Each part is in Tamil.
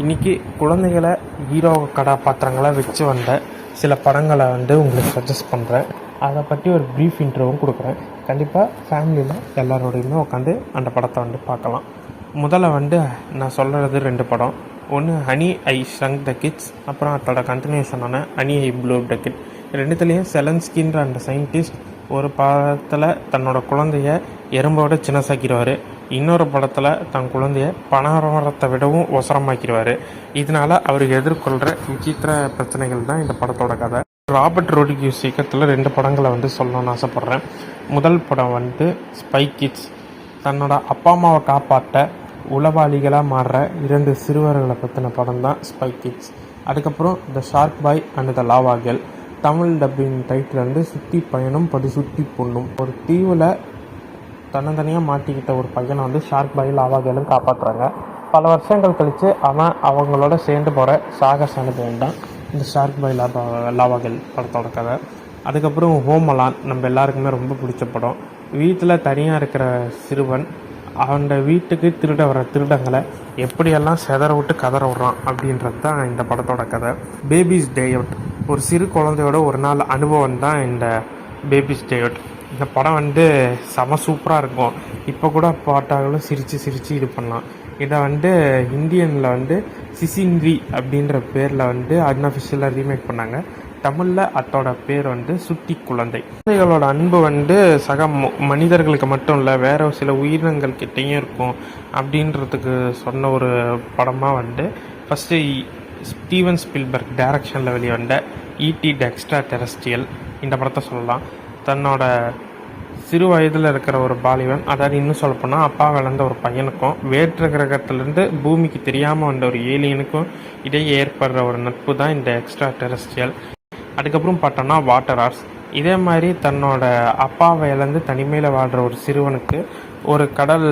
இன்றைக்கி குழந்தைகளை ஹீரோ கதாபாத்திரங்களை வச்சு வந்த சில படங்களை வந்து உங்களுக்கு சஜஸ்ட் பண்ணுறேன் அதை பற்றி ஒரு ப்ரீஃப் இன்டர்வும் கொடுக்குறேன். கண்டிப்பாக ஃபேமிலியில் எல்லாரோடையுமே உட்காந்து அந்த படத்தை வந்து பார்க்கலாம். முதல்ல வந்து நான் சொல்கிறது ரெண்டு படம். ஒன்று ஹனி ஐ ஷங்க் த கிட்ஸ் அப்புறம் அதோட கண்டினியூஷனான honey I blew the kid ரெண்டுத்துலேயும் செலன்ஸ்கின்ற அந்த சயின்டிஸ்ட் ஒரு படத்தில் தன்னோட குழந்தைய எறும்போட சின்னசாக்கிடுவார். இன்னொரு படத்தில் தன் குழந்தைய பணவரத்தை விடவும் ஒசரமாக்கிடுவார். இதனால் அவர் எதிர்கொள்கிற விசித்திர பிரச்சனைகள் தான் இந்த படத்தோட கதை. ராபர்ட் ரோடிகியூஸ் இயக்கத்தில் ரெண்டு படங்களை வந்து சொல்லணும்னு ஆசைப்பட்றேன். முதல் படம் வந்து ஸ்பை கிட்ஸ் தன்னோட அப்பா அம்மாவை காப்பாற்ற உளவாளிகளாக மாறுற இரண்டு சிறுவர்களை பற்றின படம் தான் ஸ்பை கிட்ஸ் அதுக்கப்புறம் the shark boy and the lava girl Tamil dubbing title வந்து சுற்றி பயணம் படி சுற்றி பொண்ணும். ஒரு தீவில் தன்னந்தனியாக மாட்டிக்கிட்ட ஒரு பையனை வந்து ஷார்க் பாயில் லாவா காப்பாற்றுறாங்க பல வருஷங்கள் கழித்து அவன் அவங்களோட சேர்ந்து போகிற சாகச அனுபவம் தான் இந்த ஷார்க் பாய் லாபா லாவாகல் படத்தோட கதை. அதுக்கப்புறம் ஹோமலான் நம்ம எல்லாருக்குமே ரொம்ப பிடிச்ச படம். வீட்டில் தனியாக இருக்கிற சிறுவன் அவனோட வீட்டுக்கு திருட வர திருடங்களை எப்படியெல்லாம் செதற விட்டு கதற விட்றான் அப்படின்றது தான் இந்த படத்தோட கதை. பேபிஸ் டே அவுட் ஒரு சிறு குழந்தையோட ஒரு நாள் அனுபவம் தான் இந்த பேபிஸ் டே அவுட் இந்த படம் வந்து செம சூப்பராக இருக்கும். இப்போ கூட பாட்டாகளும் சிரித்து சிரித்து இது பண்ணலாம். இதை வந்து இந்தியனில் வந்து சிசின்வி அப்படின்ற பேரில் வந்து அன்அஃபிஷியலாக ரீமேக் பண்ணாங்க. தமிழில் அதோட பேர் வந்து சுட்டி குழந்தை. குழந்தைகளோட அன்பு வந்து சக ம- மனிதர்களுக்கு மட்டும் இல்லை வேறு சில உயிரினங்கள் கிட்டேயும் இருக்கும் அப்படின்றதுக்கு சொன்ன ஒரு படமாக வந்து ஃபஸ்ட்டு ஸ்டீவன் ஸ்பில்பர்க் டைரக்ஷனில் வெளிவந்த இடி டெக்ஸ்ட்ரா டெரஸ்டியல் இந்த படத்தை சொல்லலாம். தன்னோட சிறு வயதில் இருக்கிற ஒரு பாலிவன் அதாவது இன்னும் சொல்லப்போனால் அப்பா வளர்ந்த ஒரு பையனுக்கும் வேற்று கிரகத்திலேருந்து பூமிக்கு தெரியாமல் வந்த ஒரு ஏலியனுக்கும் இடையே ஏற்படுற ஒரு நட்பு தான் இந்த எக்ஸ்ட்ரா டெரஸ்ட்ரியல் அதுக்கப்புறம் பார்த்தோன்னா வாட்டர் ஆர்ஸ் இதே மாதிரி தன்னோட அப்பாவை இழந்து தனிமையில் வாழ்கிற ஒரு சிறுவனுக்கு ஒரு கடல்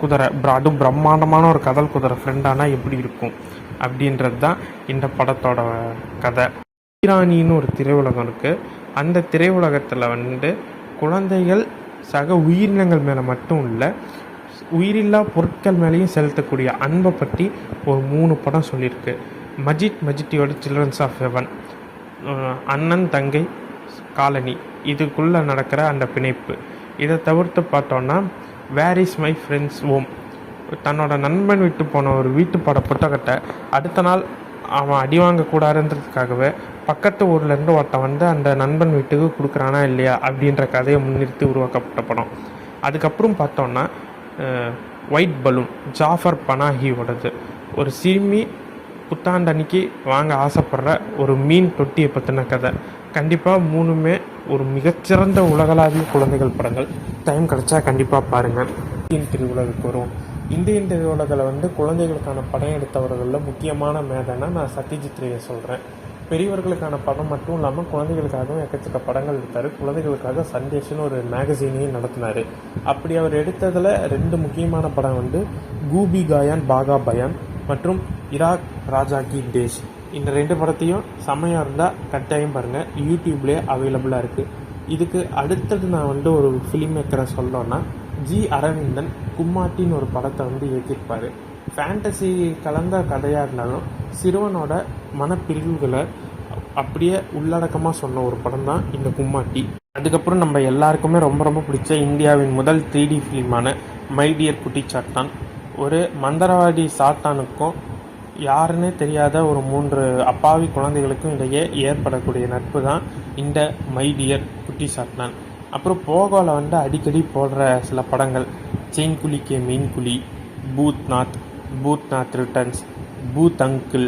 குதிரை பிர- அதுவும் பிரம்மாண்டமான ஒரு கடல் குதிரை ஃப்ரெண்டானா எப்படி இருக்கும்? அப்படின்றது தான் இந்த படத்தோட கதை. ஈரானின்னு ஒரு திரையுலகம் இருக்குது அந்த திரையுலகத்தில் வந்து குழந்தைகள் சக உயிரினங்கள் மேலே மட்டும் இல்லை உயிரில்லா பொருட்கள் மேலேயும் செலுத்தக்கூடிய அன்பை பற்றி ஒரு மூணு படம் சொல்லியிருக்கு. மஜித் மஜிட்டியோட சில்ட்ரன்ஸ் ஆஃப் ஹெவன் அண்ணன் தங்கை காலனி. இதுக்குள்ளே நடக்கிற அந்த பிணைப்பு. இதை தவிர்த்து பார்த்தோன்னா where is my friends home தன்னோட நண்பன் விட்டு போன ஒரு வீட்டு பட புத்தகத்தை அடுத்த நாள் அவன் அடி வாங்கக்கூடாதுன்றதுக்காகவே பக்கத்து ஊர்லேருந்து ஒருத்தன் வந்து அந்த நண்பன் வீட்டுக்கு கொடுக்குறானா இல்லையா அப்படின்ற கதையை முன்னிறுத்தி உருவாக்கப்பட்ட படம். அதுக்கப்புறம் பார்த்தோன்னா ஒயிட் பலூன் ஜாஃபர் பனாஹியோடது. ஒரு சிறுமி புத்தாண்டன்னைக்கு வாங்க ஆசைப்படுற ஒரு மீன் தொட்டியை பற்றின கதை. கண்டிப்பாக மூணுமே ஒரு மிகச்சிறந்த உலகளாவிய குழந்தைகள் படங்கள். டைம் கிடைச்சா கண்டிப்பாக பாருங்கள் மீன் திருவிழாவுக்கு வரும் இந்தியன் திருவிழாவில் வந்து குழந்தைகளுக்கான படம் எடுத்தவர்களில் முக்கியமான மேதைன்னா நான் சத்யஜித் ரேயை சொல்கிறேன் பெரியவர்களுக்கான படம் மட்டும் இல்லாமல் குழந்தைகளுக்காகவும் எக்கச்சக்க படங்கள் எடுத்தார். குழந்தைகளுக்காக சந்தேஷ்னு ஒரு மேகசீனையும் நடத்தினார். அப்படி அவர் எடுத்ததில் ரெண்டு முக்கியமான படம் வந்து கூபி காயான் பாகா பயான் மற்றும் இராக் ராஜா கி தேஷ். இந்த ரெண்டு படத்தையும் செம்மையாக இருந்தால் கட்டாயம் பாருங்கள் யூடியூப்லேயே அவைலபிளாக இருக்குது இதுக்கு அடுத்தது நான் வந்து ஒரு ஃபிலிம் மேக்கரை சொல்லணும்னா ஜி அரவிந்தன் கும்மாட்டின்னு ஒரு படத்தை வந்து இயக்கியிருப்பார். ஃபேண்டசி கலந்த கதையாக இருந்தாலும் சிறுவனோட மனப்பிரிவுகளை அப்படியே உள்ளடக்கமாக சொன்ன ஒரு படம் தான் இந்த கும்மாட்டி. அதுக்கப்புறம் நம்ம எல்லாருக்குமே ரொம்ப ரொம்ப பிடிச்ச இந்தியாவின் முதல் த்ரீ டி ஃபிலிமான மைடியர் குட்டி சாத்தான் ஒரு மந்திரவாதி சாத்தானுக்கும் யாருன்னே தெரியாத ஒரு மூன்று அப்பாவி குழந்தைகளுக்கும் இடையே ஏற்படக்கூடிய நட்பு தான் இந்த மைடியர் குட்டி சாத்தான் அப்புறம் போகோவில் வந்து அடிக்கடி போடுற சில படங்கள். Chain Kulii K mean Quli Bhootnath Bhootnath returns Bhoot uncle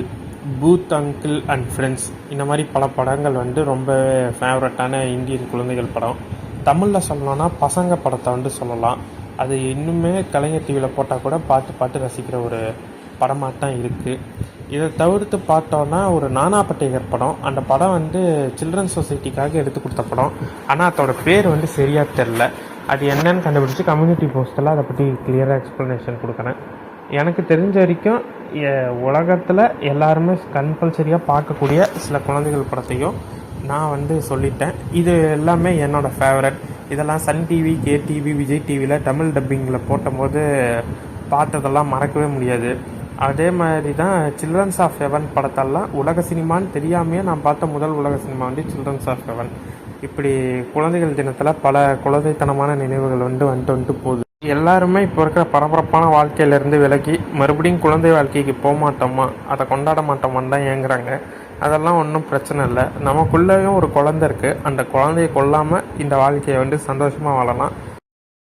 Bhoot uncle and friends. இந்த மாதிரி பல படங்கள் வந்து ரொம்ப ஃபேவரட்டான இந்தியன் குழந்தைகள் படம். தமிழில் சொல்லணும்னா பசங்க படத்தை வந்து சொல்லலாம். அது இன்னுமே கலைஞர் டிவியில் போட்டால் கூட பார்த்து பார்த்து ரசிக்கிற ஒரு படமாக தான் இருக்குது இதை தவிர்த்து பார்த்தோன்னா ஒரு நானா பட்டேகர் படம். அந்த படம் வந்து சில்ட்ரன் சொசைட்டிக்காக எடுத்து கொடுத்த படம். ஆனால் அதோட பேர் வந்து சரியாக தெரில அது என்னன்னு கண்டுபிடிச்சி கம்யூனிட்டி போஸ்ட்டில் அதை பற்றி கிளியராக எக்ஸ்ப்ளனேஷன் கொடுக்குறேன். எனக்கு தெரிஞ்ச வரைக்கும் உலகத்தில் எல்லாருமே கம்பல்சரியாக பார்க்கக்கூடிய சில குழந்தைகள் படத்தையும் நான் வந்து சொல்லிட்டேன். இது எல்லாமே என்னோட ஃபேவரட் இதெல்லாம் Sun TV K TV Vijay டிவியில் தமிழ் டப்பிங்கில் போட்டபோது பார்த்ததெல்லாம் மறக்கவே முடியாது. அதே மாதிரி தான் சில்ட்ரன்ஸ் ஆஃப் ஹெவன் படத்தெல்லாம் உலக சினிமான்னு தெரியாமையே நான் பார்த்த முதல் உலக சினிமா வந்து சில்ட்ரன்ஸ் ஆஃப் ஹெவன் இப்படி குழந்தைகள் தினத்தில் பல குழந்தைத்தனமான நினைவுகள் வந்து வந்துட்டு வந்துட்டு போகுது. எல்லாருமே இப்போ இருக்கிற பரபரப்பான வாழ்க்கையிலேருந்து விலகி மறுபடியும் குழந்தை வாழ்க்கைக்கு போக மாட்டோமா? அதை கொண்டாட மாட்டோமான்னு தான் ஏங்குறாங்க. அதெல்லாம் ஒன்றும் பிரச்சனை இல்லை. நமக்குள்ளேயும் ஒரு குழந்தை இருக்குது அந்த குழந்தைய கொல்லாமல் இந்த வாழ்க்கையை வந்து சந்தோஷமாக வாழலாம்.